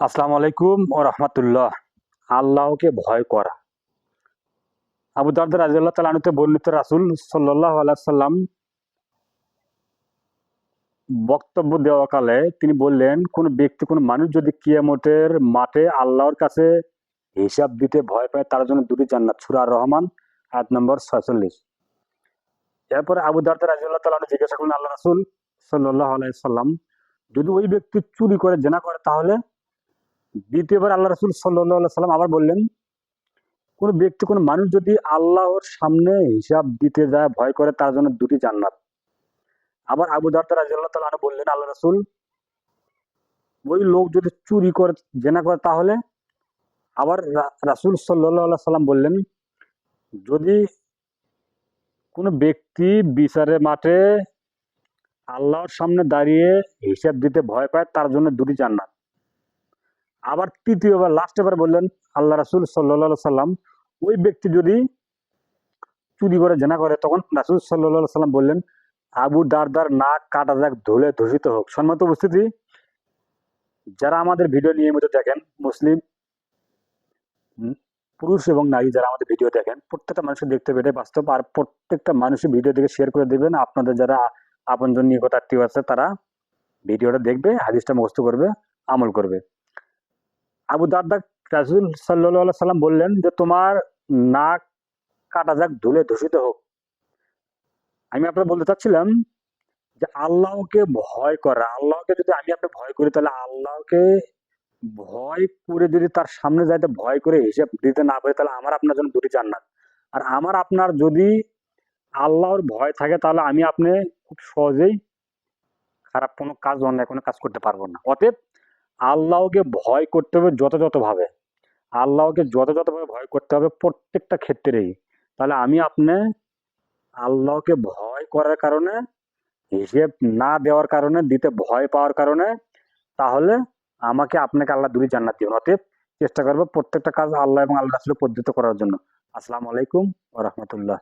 আসসালামু আলাইকুম ও রহমতুল্লাহ। আল্লাহকে ভয় করা। আবু দারদা রাজিয়াল্লাহ তালানুতে বর্ণিত রাসুল সাল্লাহ আলাইসাল্লাম বক্তব্য দেওয়াকালে তিনি বললেন, কোন ব্যক্তি, কোন মানুষ যদি কিয়ামতের মাঠে আল্লাহর কাছে হিসাব দিতে ভয় পায়, তার জন্য দুটি জান্নাত, সুরা রহমান, আয়াত নম্বর ছয়চল্লিশ। এরপরে আবু দারদা রাজিয়াল্লাহ তালানু জিজ্ঞাসা করলেন, আল্লাহ রাসুল সাল্লাহ আলাইসাল্লাম যদি ওই ব্যক্তি চুরি করে, জেনা করে, তাহলে দ্বিতীয়বার আল্লাহ রসুল সাল্লাহ সাল্লাম আবার বললেন, কোন ব্যক্তি, কোন মানুষ যদি আল্লাহর সামনে হিসাব দিতে যায়, ভয় করে, তার জন্য দুটি জান্নাত। আবার আবু দারদা রাজিয়াল্লাহ তাআলা বললেন, আল্লাহ রসুল, ওই লোক যদি চুরি করে, জেনা করে, তাহলে আবার রাসূল সাল্লাহ সাল্লাম বললেন, যদি কোনো ব্যক্তি বিচারের মাঠে আল্লাহর সামনে দাঁড়িয়ে হিসাব দিতে ভয় পায়, তার জন্য দুটি জান্নাত। আবার তৃতীয়বার লাস্ট এবার বললেন, আল্লাহ রাসুল সাল্লাহ সাল্লাম, ওই ব্যক্তি যদি চুরি করে, জেনা করে, তখন রাসুল সাল্লাহ সাল্লাম বললেন, আবু দারদার নাক কাটা যাক, ধুলে ধূসিত হোক। সম্মত উপস্থিতি, যারা আমাদের ভিডিও নিয়মিত দেখেন, মুসলিম পুরুষ এবং নারী যারা আমাদের ভিডিও দেখেন, প্রত্যেকটা মানুষের দেখতে পেটে বাস্তব, আর প্রত্যেকটা মানুষের ভিডিও দেখে শেয়ার করে দেবেন। আপনাদের যারা আপনজন নিকট আত্মীয় আছে, তারা ভিডিওটা দেখবে, হাদিসটা মুখস্থ করবে, আমল করবে। আবু দারদা রাসুল সাল্লাহ সাল্লাম বললেন যে, তোমার নাক কাটা যাক, ধুলে দূষিত হোক। আমি আপনার বলতে চাচ্ছিলাম যে, আল্লাহকে ভয় করা, আল্লাহকে যদি আমি আপনি ভয় করি, তাহলে আল্লাহকে ভয় করে যদি তার সামনে যাইতে ভয় করে হিসেব দিতে না পারি, তাহলে আমার আপনার জন্য দুটি জান্নাত। আর আমার আপনার যদি আল্লাহর ভয় থাকে, তাহলে আমি আপনি খুব সহজেই খারাপ কোনো কাজ, অন্যায় কোনো কাজ করতে পারব না। অতএব আল্লাহকে ভয় করতে হবে যথাযথভাবে। আল্লাহকে যথাযথভাবে ভয় করতে হবে প্রত্যেকটা ক্ষেত্রেই। তাহলে আমি আপনি আল্লাহকে ভয় করার কারণে, হিসেব না দেওয়ার কারণে, দিতে ভয় পাওয়ার কারণে, তাহলে আমাকে আপনাকে আল্লাহ দুটি জান্নাত দিবেন অতএব চেষ্টা করব প্রত্যেকটা কাজ আল্লাহ এবং আল্লাহ রাসূলের পদ্ধতি করার জন্য। আসসালামু আলাইকুম ওয়া রাহমাতুল্লাহ।